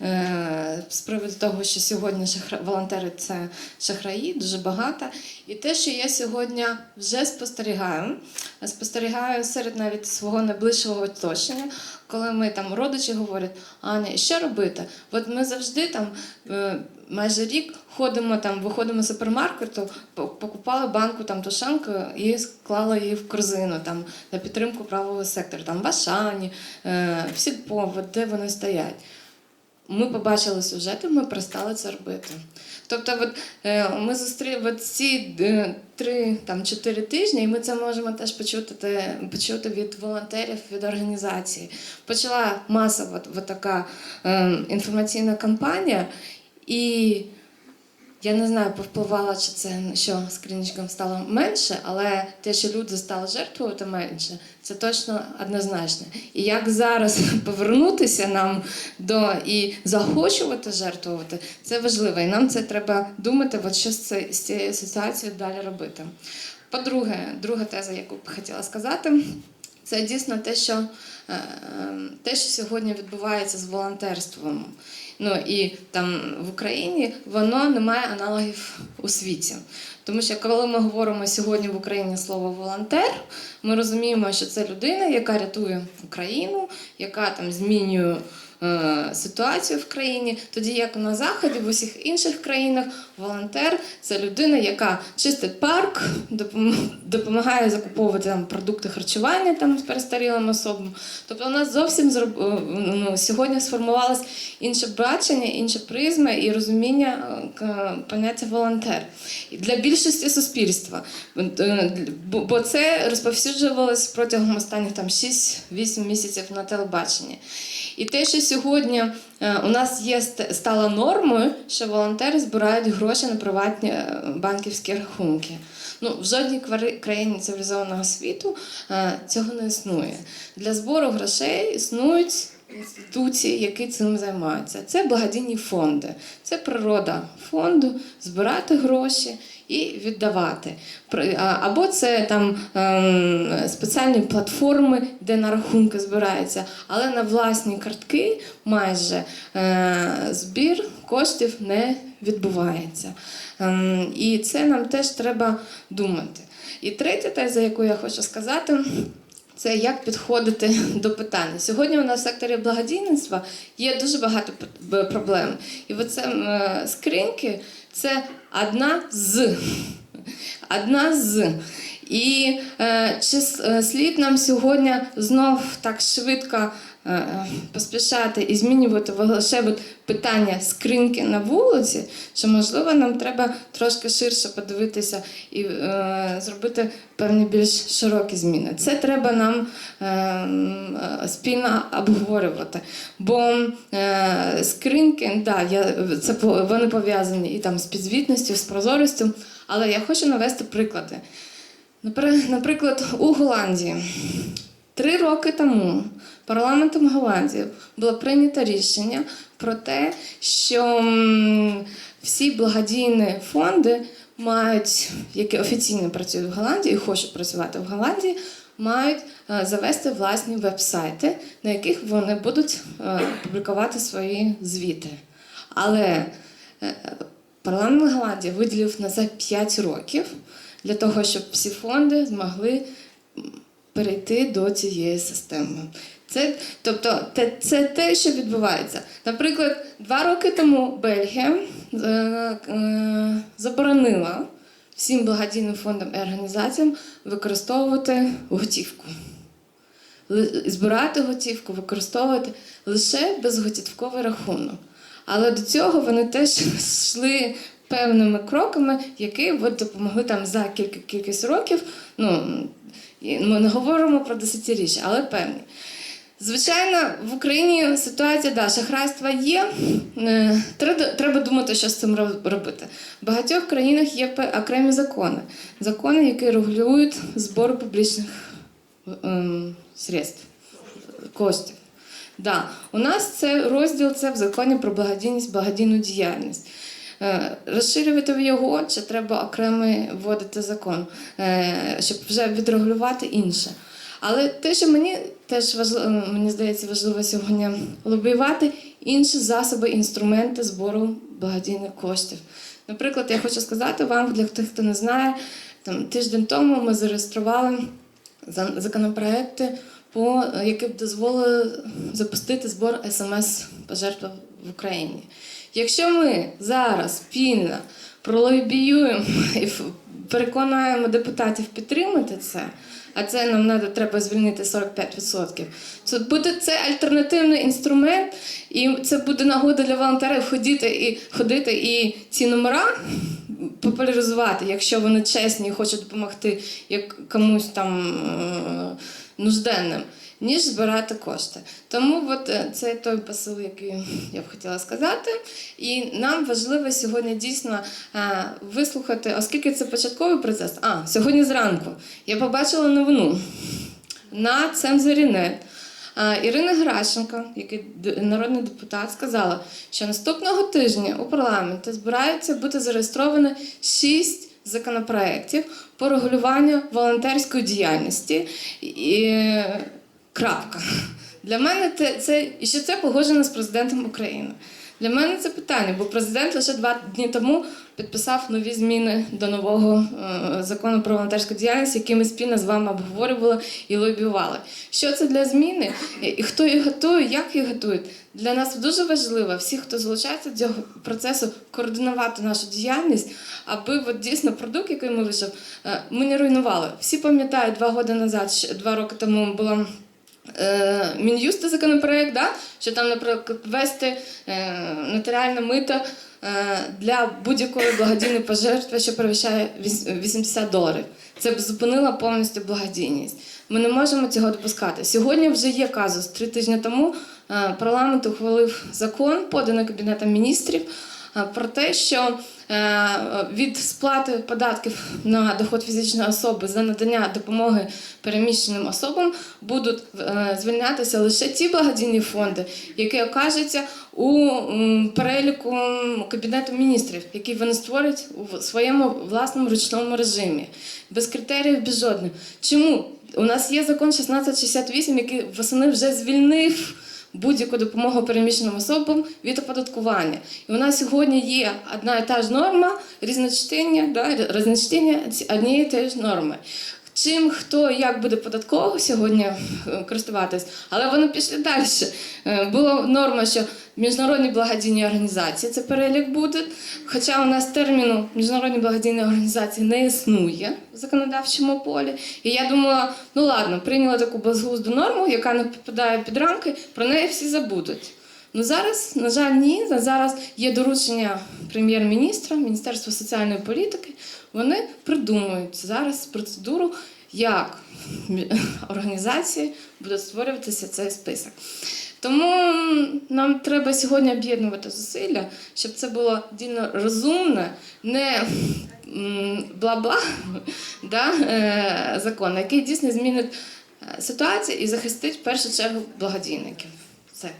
е, з приводу того, що сьогодні волонтери це шахраї, дуже багато. І те, що я сьогодні вже спостерігаю, спостерігаю серед навіть свого найближчого оточення, коли ми там родичі говорять, Аня, що робити? От ми завжди там е, майже рік ходимо там, виходимо з супермаркету, покупали банку там тушенку і склали її в корзину там на підтримку правого сектору, там в Ашані, в де вони стоять. Ми побачили сюжети, ми перестали це робити. Тобто, от, е, ми зустріли ці е, три там чотири тижні, і ми це можемо теж почути, почути від волонтерів, від організації. Почала масова от, от така е, інформаційна кампанія, і я не знаю, повпливала, чи це що скринічкам стало менше, але те, що люди стали жертвувати менше, це точно однозначно. І як зараз повернутися нам до і захочувати жертвувати, це важливо. І нам це треба думати, от що з цією ситуацією далі робити. По-друге, друга теза, яку б хотіла сказати, це дійсно те, що, е, е, те, що сьогодні відбувається з волонтерством. Ну і там в Україні воно не має аналогів у світі. Тому що коли ми говоримо сьогодні в Україні слово волонтер, ми розуміємо, що це людина, яка рятує Україну, яка там змінює ситуацію в країні. Тоді як на заході, в усіх інших країнах, волонтер це людина, яка чистить парк, допомагає закуповувати там продукти харчування там перестарілим особам. Тобто у нас зовсім е, ну, сьогодні сформувалось інше бачення, інша призма і розуміння е, поняття волонтер. Для більшості суспільства. Е, бо це розповсюджувалось протягом останніх там 6-8 місяців на телебаченні. І те, що сьогодні е, у нас є ст- стала нормою, що волонтери збирають гроші на приватні е, банківські рахунки. Ну, в жодній країні цивілізованого світу е, цього не існує. Для збору грошей існують інституції, які цим займаються. Це благодійні фонди, це природа фонду збирати гроші і віддавати. Або це там ем, спеціальні платформи, де на рахунки збирається, але на власні картки майже е, збір коштів не відбувається. Ем, І це нам теж треба думати. І третя теза, яку я хочу сказати. Це як підходити до питання. Сьогодні у нас в секторі благодійництва є дуже багато проблем. І оце е, скриньки це одна з. Одна з. І е, чи е, слід нам сьогодні знов так швидко е, поспішати і змінювати лише питання скриньки на вулиці, чи можливо нам треба трошки ширше подивитися і е, зробити певні більш широкі зміни. Це треба нам е, спільно обговорювати. Бо е, скриньки, да, я, це вони пов'язані і там з підзвітністю, з прозорістю, але я хочу навести приклади. Напри- Наприклад, у Голландії три роки тому парламентом Голландії було прийнято рішення про те, що всі благодійні фонди мають, які офіційно працюють в Голландії і хочуть працювати в Голландії, мають е, завести власні веб-сайти, на яких вони будуть е, публікувати свої звіти. Але е, парламент Голландії виділив на це 5 років для того, щоб всі фонди змогли перейти до цієї системи. Це, тобто, те, це те, що відбувається. Наприклад, два роки тому Бельгія е, е, заборонила всім благодійним фондам і організаціям використовувати готівку. Збирати готівку, використовувати лише безготівковий рахунок. Але до цього вони теж йшли певними кроками, які от допомогли там за кілька кількість років. Ну, ми не говоримо про десятиріччя, але певні. Звичайно, в Україні ситуація да, шахрайства є. Е, треба думати, що з цим робити. В багатьох країнах є окремі закони. Закони, які регулюють збор публічних ем, средств, коштів. Да. У нас це розділ це в законі про благодійність, благодійну діяльність. Е, Розширювати його, чи треба окремий вводити закон, е, щоб вже відрегулювати інше. Але те, що мені теж важливо, мені здається, важливо сьогодні лобіювати інші засоби, інструменти збору благодійних коштів. Наприклад, я хочу сказати вам, для тих, хто не знає, там тиждень тому ми зареєстрували за- законопроекти, по, які б дозволили запустити збор смс-пожертв в Україні. Якщо ми зараз спільно пролобіюємо і переконуємо депутатів підтримати це, а це нам надо, треба звільнити 45%, це буде це альтернативний інструмент, і це буде нагода для волонтерів ходити і ходити і ці номера популяризувати, якщо вони чесні і хочуть допомогти як комусь там е, нужденним, ніж збирати кошти. Тому от е, це той посил, який я б хотіла сказати. І нам важливо сьогодні дійсно е, вислухати, оскільки це початковий процес. А сьогодні зранку я побачила новину на Цемзорінет. А, Ірина Гращенко, який народний депутат, сказала, що наступного тижня у парламенті збираються бути зареєстровані шість законопроєктів по регулюванню волонтерської діяльності. І, крапка. Для мене це, це і що це погоджено з президентом України. Для мене це питання, бо президент лише два дні тому підписав нові зміни до нового е, закону про волонтерську діяльність, які ми спільно з вами обговорювали і лобіювали. Що це для зміни і хто їх готує, як їх готують. Для нас дуже важливо, всі, хто залучається до цього процесу, координувати нашу діяльність, аби от дійсно продукт, який ми вийшов, е, ми не руйнували. Всі пам'ятають, два роки назад, два роки тому була Мін'юста законопроект, да? що там, наприклад, ввести е, нотаріальне мито е, для будь-якої благодійної пожертви, що перевищає віс- 80 доларів. Це б зупинило повністю благодійність. Ми не можемо цього допускати. Сьогодні вже є казус. Три тижні тому е, парламент ухвалив закон, поданий Кабінетом міністрів, е, про те, що е, від сплати податків на доход фізичної особи за надання допомоги переміщеним особам будуть е, звільнятися лише ті благодійні фонди, які окажуться у переліку Кабінету міністрів, які вони створять у своєму власному ручному режимі, без критеріїв, без жодних. Чому? У нас є закон 1668, який восени вже звільнив будь-яку допомогу переміщеним особам від оподаткування. І у нас сьогодні є одна і та ж норма різночтення, да, різночтення однієї теж норми. Чим хто як буде податково сьогодні е, користуватись, але вони пішли далі. Е, Була норма, що міжнародні благодійні організації це перелік буде. Хоча у нас терміну міжнародні благодійні організації не існує в законодавчому полі. І я думала, ну ладно, прийняла таку безглузду норму, яка не підпадає під рамки, про неї всі забудуть. Ну зараз, на жаль, ні. Зараз є доручення прем'єр-міністра, Міністерства соціальної політики. Вони придумують зараз процедуру, як організації буде створюватися цей список. Тому нам треба сьогодні об'єднувати зусилля, щоб це було дійсно розумне, не бла-бла да, е, закон, який дійсно змінить е, ситуацію і захистить в першу чергу благодійників. Все.